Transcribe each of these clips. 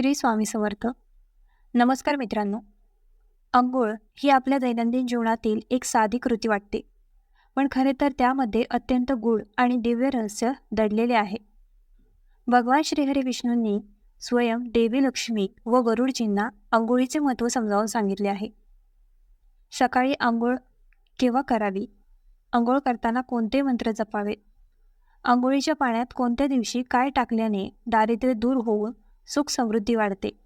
श्री स्वामी समर्थ. नमस्कार मित्रांनो. अंघोळ ही आपल्या दैनंदिन जीवनातील एक साधी कृती वाटते. पण खरे तर त्यामध्ये अत्यंत गूढ आणि दिव्य रहस्य दडलेले आहे. भगवान श्रीहरी विष्णूंनी स्वयं देवी लक्ष्मी व गरुडजींना आंघोळीचे महत्त्व समजावून सांगितले आहे. सकाळी आंघोळ केव्हा करावी? आंघोळ करताना कोणते मंत्र जपावेत आंघोळीच्या पाण्यात कोणत्या दिवशी काय टाकल्याने दारिद्र्य दूर होऊन सुख समृद्धी वाढते.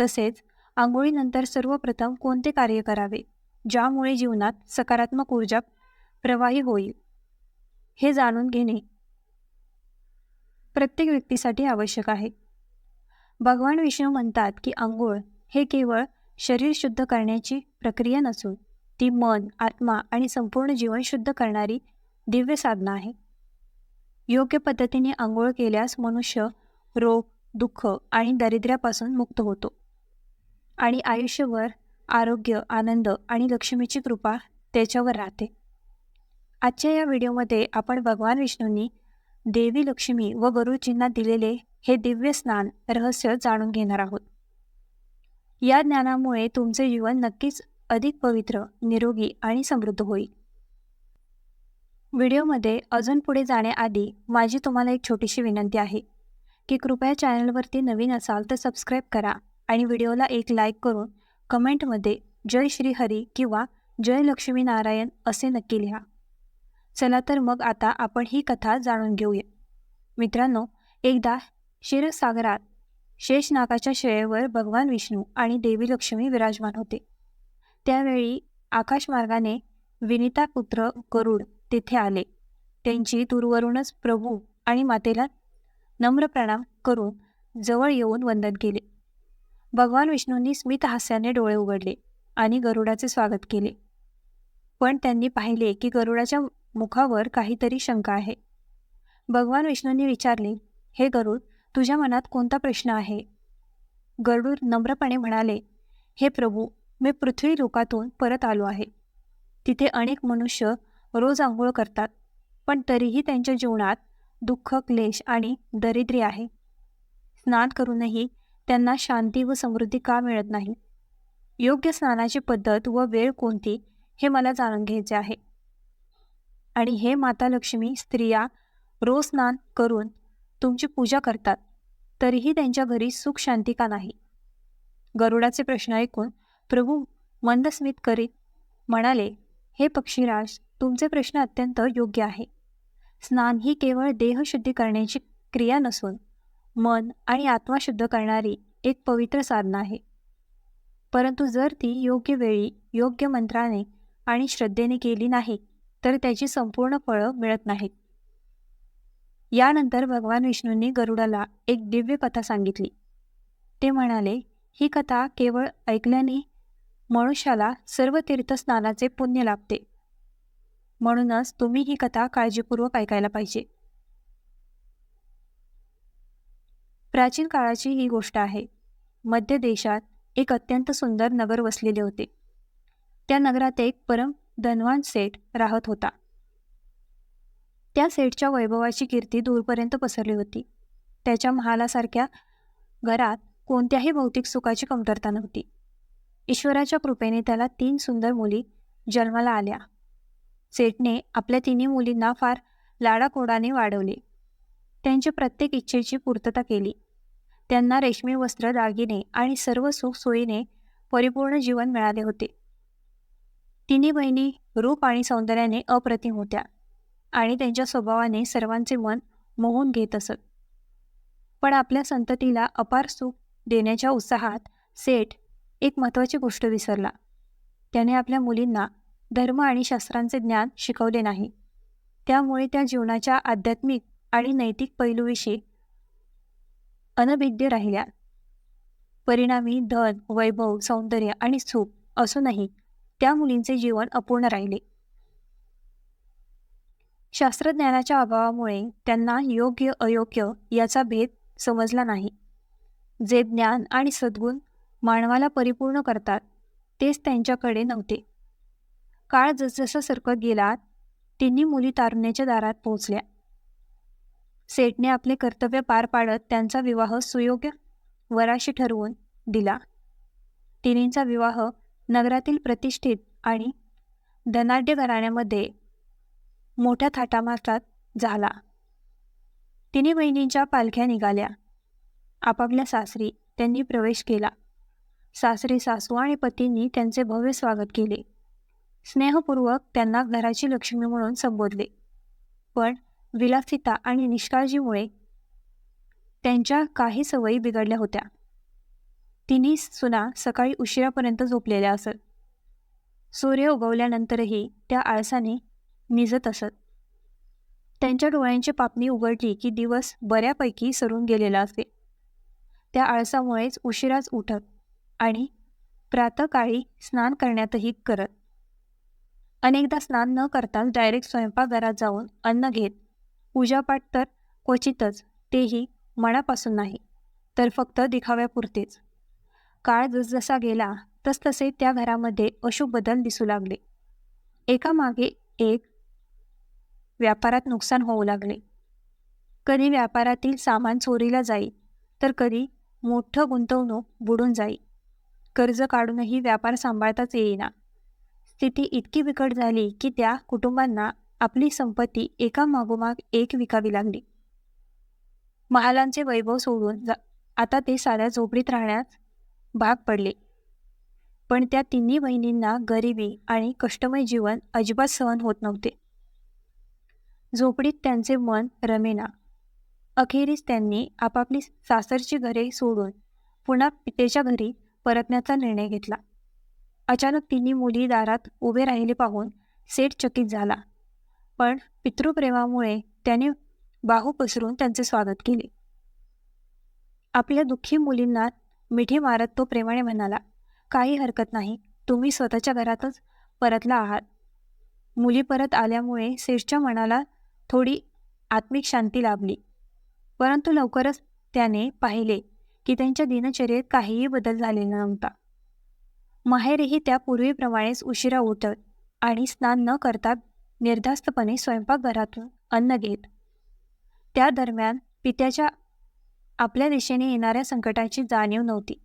तसेच आंघोळीनंतर सर्वप्रथम कोणते कार्य करावे? ज्यामुळे जीवनात सकारात्मक ऊर्जा प्रवाही होईल. हे जाणून घेणे प्रत्येक व्यक्तीसाठी आवश्यक आहे. भगवान विष्णू म्हणतात की आंघोळ हे केवळ शरीर शुद्ध करण्याची प्रक्रिया नसून ती मन आत्मा आणि संपूर्ण जीवन शुद्ध करणारी दिव्य साधना आहे. योग्य पद्धतीने आंघोळ केल्यास मनुष्य रोग दुःख आणि दारिद्र्यापासून मुक्त होतो. आणि आयुष्यभर आरोग्य आनंद आणि लक्ष्मीची कृपा त्याच्यावर राहते. आजच्या या व्हिडिओमध्ये आपण भगवान विष्णूंनी देवी लक्ष्मी व गुरुजींना दिलेले हे दिव्य स्नान रहस्य जाणून घेणार आहोत. या ज्ञानामुळे तुमचे जीवन नक्कीच अधिक पवित्र निरोगी आणि समृद्ध होईल. व्हिडिओमध्ये अजून पुढे जाण्याआधी माझी तुम्हाला एक छोटीशी विनंती आहे. की कृपया चॅनलवरती नवीन असाल तर सबस्क्राईब करा आणि व्हिडिओला एक लाईक करून कमेंटमध्ये जय श्री हरी किंवा जय लक्ष्मी नारायण असे नक्की लिहा. चला तर मग आता आपण ही कथा जाणून घेऊया. मित्रांनो एकदा क्षीरसागरात शेषनागाच्या शयेवर भगवान विष्णू आणि देवी लक्ष्मी विराजमान होते. त्यावेळी आकाशमार्गाने विनिता पुत्र गरुड तेथे आले. त्यांची दूरवरूनच प्रभू आणि मातेला नम्र प्रणाम करून जवळ येऊन वंदन केले. भगवान विष्णूंनी स्मित हास्याने डोळे उघडले आणि गरुडाचे स्वागत केले. पण त्यांनी पाहिले की गरुडाच्या मुखावर काहीतरी शंका आहे. भगवान विष्णूंनी विचारले हे गरुड तुझ्या मनात कोणता प्रश्न आहे? गरुड नम्रपणे म्हणाले हे प्रभू मी पृथ्वी लोकातून परत आलो आहे. तिथे अनेक मनुष्य रोज आंघोळ करतात पण तरीही त्यांच्या जीवनात दुःख क्लेश आणि दरिद्री आहे. स्नान करूनही त्यांना शांती व समृद्धी का मिळत नाही? योग्य स्नानाची पद्धत व वेळ कोणती हे मला जाणून घ्यायचे आहे. आणि हे माता लक्ष्मी स्त्रिया रोज स्नान करून तुमची पूजा करतात तरीही त्यांच्या घरी सुख शांती का नाही? गरुडाचे प्रश्न ऐकून प्रभू मंदस्मित करीत म्हणाले हे पक्षीराज तुमचे प्रश्न अत्यंत योग्य आहे. स्नान ही केवळ देहशुद्धी करण्याची क्रिया नसून मन आणि आत्मा शुद्ध करणारी एक पवित्र साधना आहे. परंतु जर ती योग्य वेळी योग्य मंत्राने आणि श्रद्धेने केली नाही तर त्याची संपूर्ण फळं मिळत नाहीत. यानंतर भगवान विष्णूंनी गरुडाला एक दिव्य कथा सांगितली. ते म्हणाले ही कथा केवळ ऐकल्याने मनुष्याला सर्व तीर्थस्नानाचे पुण्य लाभते. म्हणूनच तुम्ही ही कथा काळजीपूर्वक ऐकायला पाहिजे. प्राचीन काळाची ही गोष्ट आहे. मध्य देशात एक अत्यंत सुंदर नगर वसलेले होते. त्या नगरात एक परम धनवान सेठ राहत होता. त्या सेठच्या वैभवाची कीर्ती दूरपर्यंत पसरली होती. त्याच्या महालासारख्या घरात कोणत्याही भौतिक सुखाची कमतरता नव्हती. ईश्वराच्या कृपेने त्याला तीन सुंदर मुली जन्माला आल्या. सेठने आपल्या तिन्ही मुलींना फार लाडाकोडाने वाढवले. त्यांच्या प्रत्येक इच्छेची पूर्तता केली. त्यांना रेशमी वस्त्र दागिने आणि सर्व सुख सोयीने परिपूर्ण जीवन मिळाले होते. तिन्ही बहिणी रूप आणि सौंदर्याने अप्रतिम होत्या आणि त्यांच्या स्वभावाने सर्वांचे मन मोहून घेत असत. पण आपल्या संततीला अपार सुख देण्याच्या उत्साहात सेठ एक महत्त्वाची गोष्ट विसरला. त्याने आपल्या मुलींना धर्म आणि शास्त्रांचे ज्ञान शिकवले नाही. त्यामुळे त्या जीवनाच्या आध्यात्मिक आणि नैतिक पैलूविषयी अनभिज्ञ राहिल्या. परिणामी धन वैभव सौंदर्य आणि सुख असूनही त्या मुलींचे जीवन अपूर्ण राहिले. शास्त्रज्ञानाच्या अभावामुळे त्यांना योग्य अयोग्य याचा भेद समजला नाही. जे ज्ञान आणि सद्गुण मानवाला परिपूर्ण करतात तेच त्यांच्याकडे नव्हते. काळ जसजसा सरकत गेला तिन्ही मुली तारुण्याच्या दारात पोहोचल्या. सेठने आपले कर्तव्य पार पाडत त्यांचा विवाह सुयोग्य वराशी ठरवून दिला. तिन्हींचा विवाह नगरातील प्रतिष्ठित आणि धनाढ्य घराण्यामध्ये मोठ्या थाटामाटात झाला. तिन्ही बहिणींच्या पालख्या निघाल्या. आपापल्या सासरी त्यांनी प्रवेश केला. सासरी सासू आणि पतींनी त्यांचे भव्य स्वागत केले. स्नेहपूर्वक त्यांना घराची लक्ष्मी म्हणून संबोधले. पण विलासिता आणि निष्काळजीमुळे त्यांच्या काही सवयी बिघडल्या होत्या. तिन्ही सुना सकाळी उशिरापर्यंत झोपलेल्या असत. सूर्य उगवल्यानंतरही त्या आळसाने निजत असत. त्यांच्या डोळ्यांची पापणी उघडली की दिवस बऱ्यापैकी सरून गेलेला असे. त्या आळसामुळेच उशिराच उठत आणि प्रातकाळी स्नान करण्यातही करत. अनेकदा स्नान न करताच डायरेक्ट स्वयंपाकघरात जाऊन अन्न घेत पूजापाठ तर क्वचितच तेही मनापासून नाही तर फक्त दिखाव्यापुरतेच. काळ जसजसा गेला तसतसे त्या घरामध्ये अशुभ बदल दिसू लागले. एकामागे एक व्यापारात नुकसान होऊ लागले. कधी व्यापारातील सामान चोरीला जाई तर कधी मोठं गुंतवणूक बुडून जाई. कर्ज काढूनही व्यापार सांभाळताच येईना. स्थिती इतकी बिकट झाली की त्या कुटुंबांना आपली संपत्ती एका मागोमाग एक विकावी लागली. महालांचे वैभव सोडून जा आता ते साध्या झोपडीत राहण्यास भाग पडले. पण त्या तिन्ही बहिणींना गरिबी आणि कष्टमय जीवन अजिबात सहन होत नव्हते. झोपडीत त्यांचे मन रमेना. अखेरीस त्यांनी आपापली सासरची घरे सोडून पुन्हा पितेच्या घरी परतण्याचा निर्णय घेतला. अचानक तिन्ही मुली दारात उभे राहिले पाहून सेठ चकित झाला. पण पितृप्रेमामुळे त्याने बाहू पसरून त्यांचे स्वागत केले. आपल्या दुःखी मुलींना मिठी मारत तो प्रेमाने म्हणाला काही हरकत नाही तुम्ही स्वतःच्या घरातच परतला आहात. मुली परत आल्यामुळे सेठच्या मनाला थोडी आत्मिक शांती लाभली. परंतु लवकरच त्याने पाहिले की त्यांच्या दिनचर्येत काहीही बदल झालेला नव्हता. माहेरही त्या पूर्वीप्रमाणेच उशिरा उठत आणि स्नान न करता निर्धास्तपणे स्वयंपाकघरातून अन्न घेत. त्या दरम्यान पित्याच्या आपल्या दिशेने येणाऱ्या संकटाची जाणीव नव्हती.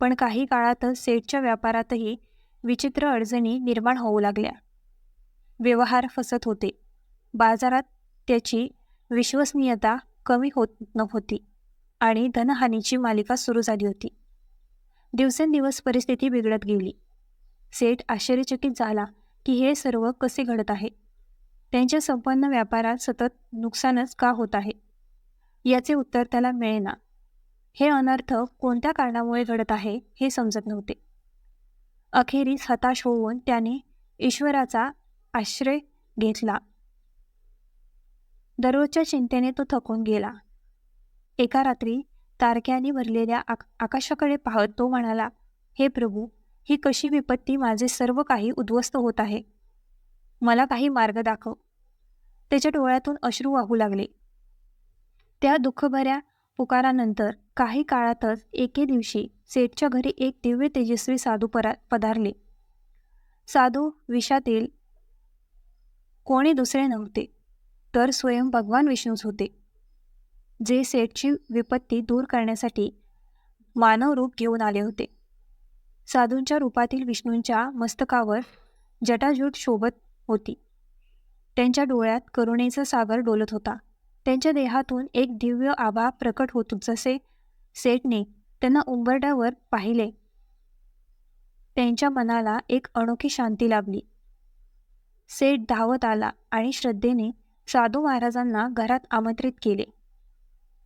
पण काही काळातच सेठच्या व्यापारातही विचित्र अडचणी निर्माण होऊ लागल्या. व्यवहार फसत होते. बाजारात त्याची विश्वसनीयता कमी होत नव्हती आणि धनहानीची मालिका सुरू झाली होती. दिवसेंदिवस परिस्थिती बिघडत गेली. सेठ आश्चर्यचकित झाला की हे सर्व कसे घडत आहे? त्यांच्या संपन्न व्यापारात सतत नुकसानच का होत आहे? याचे उत्तर त्याला मिळेना. हे अनर्थ कोणत्या कारणामुळे घडत आहे हे समजत नव्हते. अखेरीस हताश होऊन त्याने ईश्वराचा आश्रय घेतला. दररोजच्या चिंतेने तो थकून गेला. एका रात्री तारक्याने भरलेल्या आक आकाशाकडे पाहत तो म्हणाला हे प्रभू ही कशी विपत्ती माझे सर्व काही उद्ध्वस्त होत आहे. मला काही मार्ग दाखव. त्याच्या डोळ्यातून अश्रू वाहू लागले. त्या दुःखभऱ्या पुकारानंतर काही काळातच एके दिवशी सेठच्या घरी एक दिव्य तेजस्वी साधू परा पधारले. साधू विषातील कोणी दुसरे नव्हते तर स्वयं भगवान विष्णूच होते. जे सेठची विपत्ती दूर करण्यासाठी मानव रूप घेऊन आले होते. साधूंच्या रूपातील विष्णूंच्या मस्तकावर जटाजूट शोभत होती. त्यांच्या डोळ्यात करुणेचा सागर डोलत होता. त्यांच्या देहातून एक दिव्य आभा प्रकट होतो जसे सेठने त्यांना उंबरड्यावर पाहिले. त्यांच्या मनाला एक अनोखी शांती लाभली. सेठ धावत आला आणि श्रद्धेने साधू महाराजांना घरात आमंत्रित केले.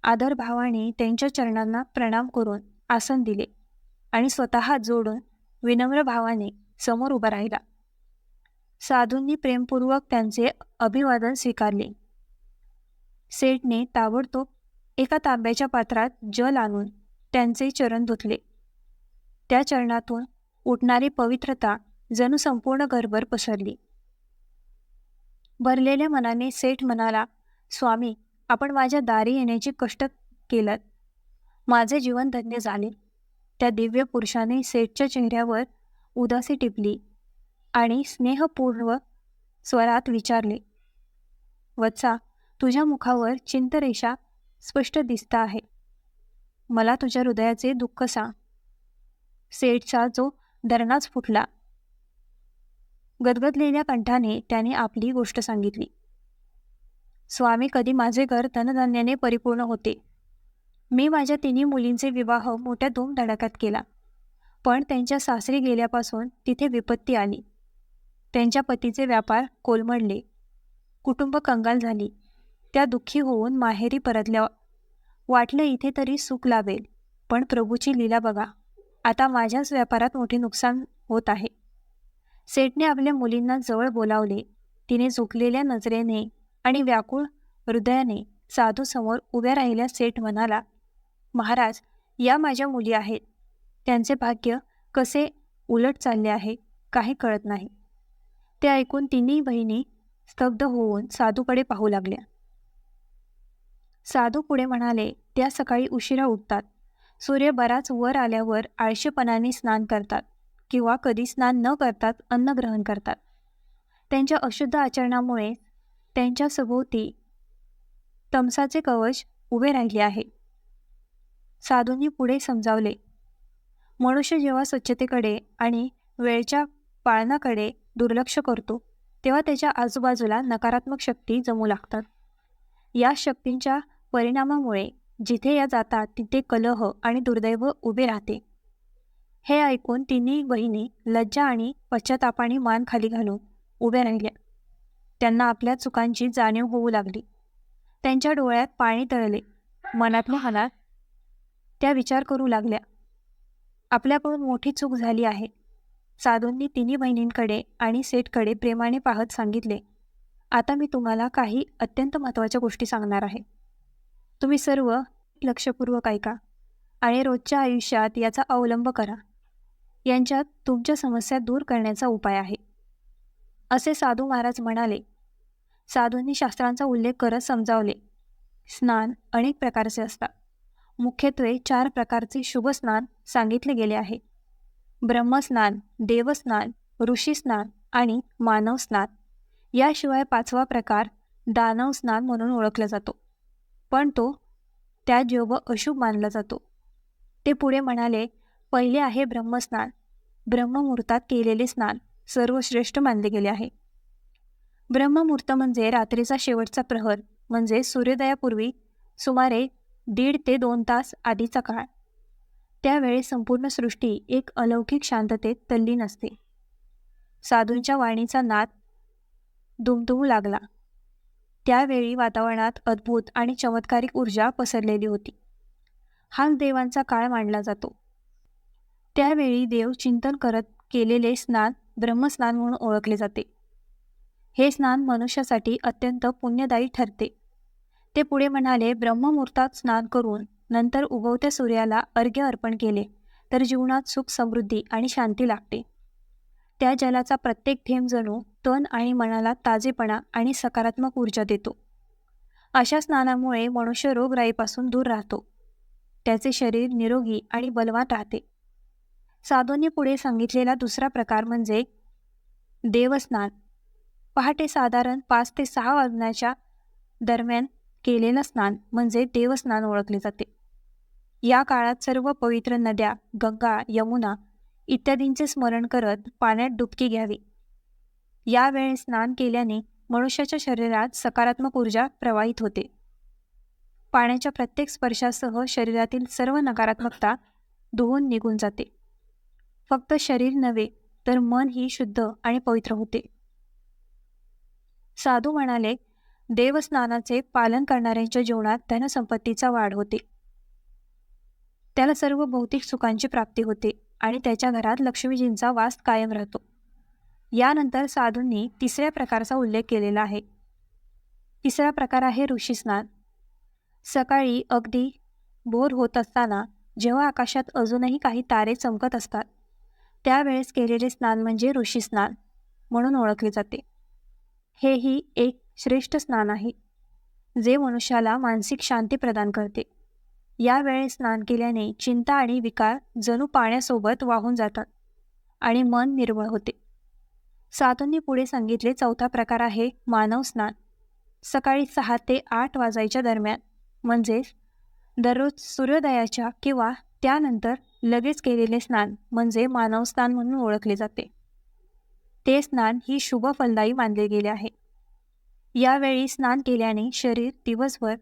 आदरभावाने त्यांच्या चरणांना प्रणाम करून आसन दिले आणि स्वतः जोडून विनम्र भावाने समोर उभा राहिला. साधूंनी प्रेमपूर्वक त्यांचे अभिवादन स्वीकारले. सेठने ताबडतोब एका तांब्याच्या पात्रात जल आणून त्यांचे चरण धुतले. त्या चरणातून उठणारी पवित्रता जणू संपूर्ण घरभर पसरली. भरलेल्या मनाने सेठ म्हणाला स्वामी आपण माझ्या दारी येण्याची कष्ट केलं माझे जीवन धन्य झाले. त्या दिव्य पुरुषाने सेठच्या चेहऱ्यावर उदासी टिपली आणि स्नेहपूर्व स्वरात विचारले वत्सा तुझ्या मुखावर चिंतरेषा स्पष्ट दिसता आहे. मला तुझ्या हृदयाचे दुःख सांग. सेठचा जो धरणाच फुटला. गदगदलेल्या कंठाने त्याने आपली गोष्ट सांगितली. स्वामी कधी माझे घर धनधान्याने परिपूर्ण होते. मी माझ्या तिन्ही मुलींचे विवाह मोठ्या धूमधडाक्यात केला. पण त्यांच्या सासरी गेल्यापासून तिथे विपत्ती आली. त्यांच्या पतीचे व्यापार कोलमडले. कुटुंब कंगाल झाली. त्या दुःखी होऊन माहेरी परतल्या. वाटलं इथे तरी सुख लावेल पण प्रभूची लीला बघा. आता माझ्याच व्यापारात मोठे नुकसान होत आहे. सेठने आपल्या मुलींना जवळ बोलावले. तिने झुकलेल्या नजरेने आणि व्याकुळ हृदयाने साधू समोर उभ्या राहिल्या सेठ म्हणाला महाराज या माझ्या मुली आहेत. त्यांचे भाग्य कसे उलट चालले आहे काही कळत नाही. ते ऐकून तिन्ही बहिणी स्तब्ध होऊन साधूकडे पाहू लागल्या. साधू पुढे म्हणाले त्या सकाळी उशिरा उठतात. सूर्य बराच वर आल्यावर आळशेपणाने स्नान करतात किंवा कधी स्नान न करतात अन्न ग्रहण करतात. त्यांच्या अशुद्ध आचरणामुळे त्यांच्या सभोवती तमसाचे कवच उभे राहिले आहे. साधूंनी पुढे समजावले मनुष्य जेव्हा स्वच्छतेकडे आणि वेळच्या पाळनाकडे दुर्लक्ष करतो तेव्हा त्याच्या आजूबाजूला नकारात्मक शक्ती जमू लागतात. या शक्तींच्या परिणामामुळे जिथे या जातात तिथे कलह आणि दुर्दैव उभे राहते. हे ऐकून तिन्ही बहिणी लज्जा आणि पश्चातापाने मान खाली घालून उभ्या राहिल्या. त्यांना आपल्या चुकांची जाणीव होऊ लागली. त्यांच्या डोळ्यात पाणी तळले. मनातल्या हानात त्या विचार करू लागल्या. आपल्याकडून मोठी चूक झाली आहे. साधूंनी तिन्ही बहिणींकडे आणि सेठकडे प्रेमाने पाहत सांगितले आता मी तुम्हाला काही अत्यंत महत्त्वाच्या गोष्टी सांगणार आहे. तुम्ही सर्व लक्षपूर्वक ऐका आणि रोजच्या आयुष्यात याचा अवलंब करा. यांच्यात तुमच्या समस्या दूर करण्याचा उपाय आहे. असे साधू महाराज म्हणाले. साधूंनी शास्त्रांचा उल्लेख करत समजावले. स्नान अनेक प्रकारचे असतात. मुख्यत्वे चार प्रकारचे शुभ स्नान सांगितले गेले आहे. ब्रह्मस्नान देवस्नान ऋषीस्नान आणि मानव स्नान याशिवाय पाचवा प्रकार दानव स्नान म्हणून ओळखला जातो. पण तो त्या व अशुभ मानला जातो. ते पुढे म्हणाले पहिले आहे ब्रह्मस्नान. ब्रह्ममुहूर्तात केलेले स्नान. सर्वश्रेष्ठ मानले गेले आहे. ब्रह्ममुहूर्त म्हणजे रात्रीचा शेवटचा प्रहर म्हणजे सूर्योदयापूर्वी सुमारे दीड ते दोन तास आधीचा काळ. त्यावेळी संपूर्ण सृष्टी एक अलौकिक शांततेत तल्लीन असते साधूंच्या वाणीचा नाद दुमदुमू लागला. त्यावेळी वातावरणात अद्भुत आणि चमत्कारिक ऊर्जा पसरलेली होती. हा देवांचा काळ मानला जातो. त्यावेळी देव चिंतन करत केलेले स्नान ब्रह्मस्नान म्हणून ओळखले जाते. हे स्नान मनुष्यासाठी अत्यंत पुण्यदायी ठरते. ते पुढे म्हणाले ब्रह्ममुहूर्तात स्नान करून नंतर उगवत्या सूर्याला अर्घ्य अर्पण केले तर जीवनात सुख समृद्धी आणि शांती लागते त्या जलाचा प्रत्येक थेंब जणू तन आणि मनाला ताजेपणा आणि सकारात्मक ऊर्जा देतो. अशा स्नानामुळे मनुष्य रोगराईपासून दूर राहतो. त्याचे शरीर निरोगी आणि बलवान राहते. साधूंनी पुढे सांगितलेला दुसरा प्रकार म्हणजे देवस्नान पहाटे साधारण पाच ते सहा वाजण्याच्या दरम्यान केलेलं स्नान म्हणजे देवस्नान ओळखले जाते. या काळात सर्व पवित्र नद्या गंगा यमुना इत्यादींचे स्मरण करत पाण्यात डुबकी घ्यावी. यावेळी स्नान केल्याने मनुष्याच्या शरीरात सकारात्मक ऊर्जा प्रवाहित होते. पाण्याच्या प्रत्येक स्पर्शासह शरीरातील सर्व नकारात्मकता धुवून निघून जाते. फक्त शरीर नव्हे तर मन ही शुद्ध आणि पवित्र होते. साधू म्हणाले देवस्नानाचे पालन करणाऱ्यांच्या जीवनात धनसंपत्तीचा वाढ होते. त्याला सर्व भौतिक सुखांची प्राप्ती होते आणि त्याच्या घरात लक्ष्मीजींचा वास कायम राहतो. यानंतर साधूंनी तिसऱ्या प्रकारचा उल्लेख केलेला आहे. तिसरा प्रकार आहे ऋषीस्नान सकाळी अगदी भोर होत असताना जेव्हा आकाशात अजूनही काही तारे चमकत असतात त्यावेळेस केलेले स्नान म्हणजे ऋषी स्नान म्हणून ओळखले जाते. हेही एक श्रेष्ठ स्नान आहे जे मनुष्याला मानसिक शांती प्रदान करते. यावेळेस स्नान केल्याने चिंता आणि विकार जणू पाण्यासोबत वाहून जातात आणि मन निर्मळ होते. साधूंनी पुढे सांगितले चौथा प्रकार आहे मानव स्नान. सकाळी सहा ते आठ वाजायच्या दरम्यान म्हणजेच दररोज सूर्योदयाच्या किंवा त्यानंतर लगेच केलेले स्नान म्हणजे मानव स्नान म्हणून ओळखले जाते. ते स्नान ही शुभ फलदायी मानले गेले आहे. यावेळी स्नान केल्याने शरीर दिवसभर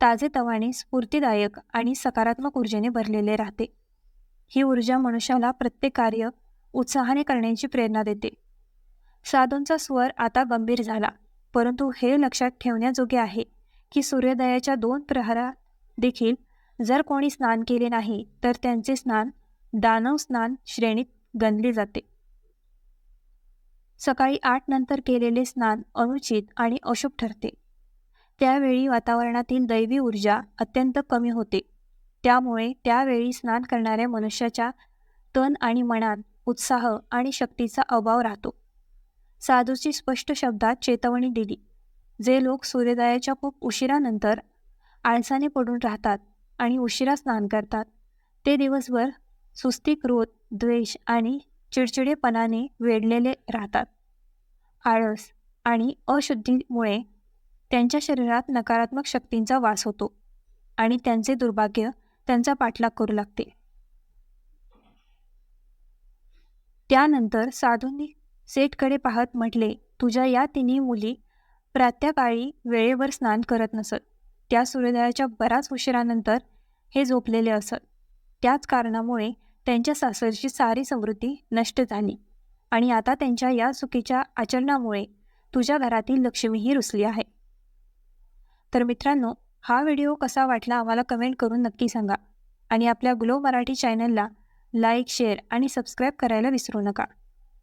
ताजेतवाने स्फूर्तिदायक आणि सकारात्मक ऊर्जेने भरलेले राहते. ही ऊर्जा मनुष्याला प्रत्येक कार्य उत्साहाने करण्याची प्रेरणा देते. साधूंचा स्वर आता गंभीर झाला परंतु हे लक्षात ठेवण्याजोगे आहे की सूर्योदयाच्या दोन प्रहरा देखील जर कोणी स्नान केले नाही तर त्यांचे स्नान दानव स्नान श्रेणीत गणले जाते. सकाळी आठ नंतर केलेले स्नान अनुचित आणि अशुभ ठरते. त्यावेळी वातावरणातील दैवी ऊर्जा अत्यंत कमी होते. त्यामुळे त्यावेळी स्नान करणाऱ्या मनुष्याच्या तन आणि मनात उत्साह आणि शक्तीचा अभाव राहतो. साधूची स्पष्ट शब्दात चेतवणी दिली जे लोक सूर्योदयाच्या खूप उशिरानंतर आळसाने पडून राहतात आणि उशिरा स्नान करतात. ते दिवसभर सुस्ती क्रोध द्वेष आणि चिडचिडेपणाने वेढलेले राहतात. आळस आणि अशुद्धीमुळे त्यांच्या शरीरात नकारात्मक शक्तींचा वास होतो आणि त्यांचे दुर्भाग्य त्यांचा पाठलाग करू लागते. त्यानंतर साधूंनी सेठकडे पाहत म्हटले तुझ्या या तिन्ही मुली प्रात्याकाळी वेळेवर स्नान करत नसत. त्या सूर्योदयाच्या बराच उशिरानंतर हे झोपलेले असत. त्याच कारणामुळे त्यांच्या सासरची सारी समृद्धी नष्ट झाली आणि आता त्यांच्या या चुकीच्या आचरणामुळे तुझ्या घरातील लक्ष्मीही रुसली आहे. तर मित्रांनो हा व्हिडिओ कसा वाटला आम्हाला कमेंट करून नक्की सांगा आणि आपल्या ग्लो मराठी चॅनलला लाईक शेअर आणि सबस्क्राईब करायला विसरू नका.